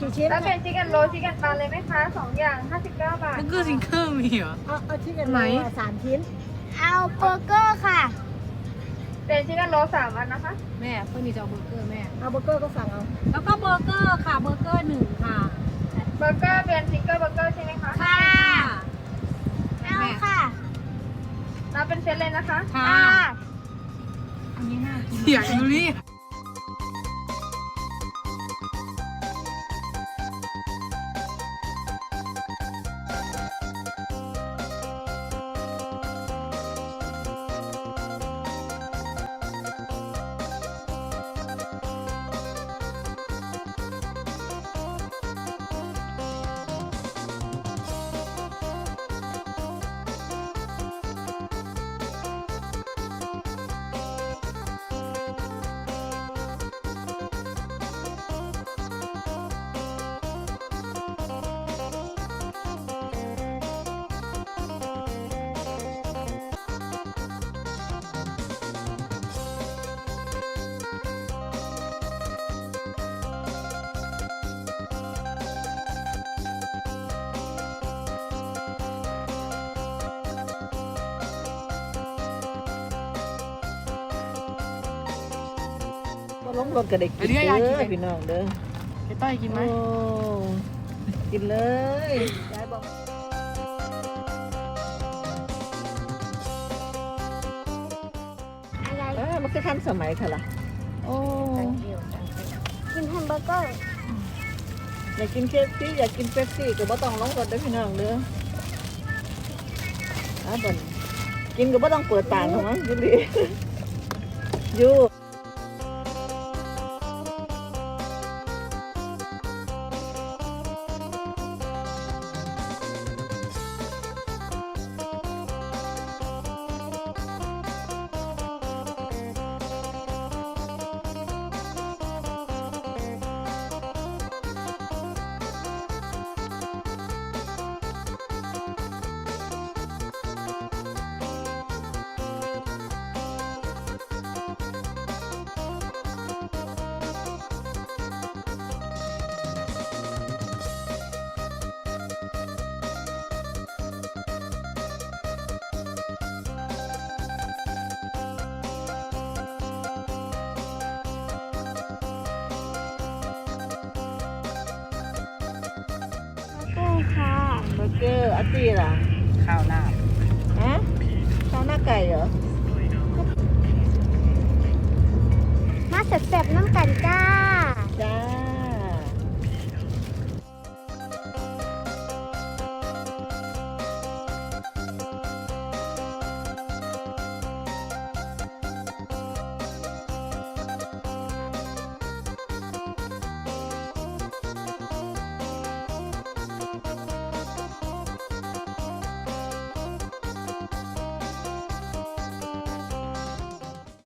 กี่ชิ้นแล้วเป็นชิคเก้นโรชิคเก้นปลาเลยไหมคะสองอย่าง59 บาท มันคือซิงเกิลมีเหรอ เอาเอาชิ้นกันไหนเลยสามชิ้นเอาเบอร์เกอร์ค่ะ เป็นชิคเก้นโรสามอันนะคะ แม่เพิ่งมีจะเอาเบอร์เกอร์แม่ เอาเบอร์เกอร์ก็สั่งเอาแล้วก็เบอร์เกอร์ค่ะ เบอร์เกอร์หนึ่งค่ะ เบอร์เกอร์เป็นซิงเกิลเบอร์เกอร์ใช่ไหมคะค่ะ เอาค่ะ รับเป็นเซตเลยนะคะ ค่ะค่ะอันนี้น่ากิน เสียงดูนี่ ล้มรถกับเด็กกินเด้อพี่น้องเด้อไอ้ต้อยกินไหมโอ้กินเลยยายบอกเออมันคือทันสมัยค่ะล่ะโอ้กินแฮมเบอร์เกอร์อยากกินเคฟซี่อยากกินเป๊ปซี่ก็บ่ต้องลงรถเด้อพี่น้องเด้ออะบ่นกินก็บ่ต้องเปิดปากของมันดูดิอยู่ เบอร์เกอร์อัตีล่ะข้าวหน้าฮะข้าวหน้าไก่เหรอ มาเสร็จๆน้ำ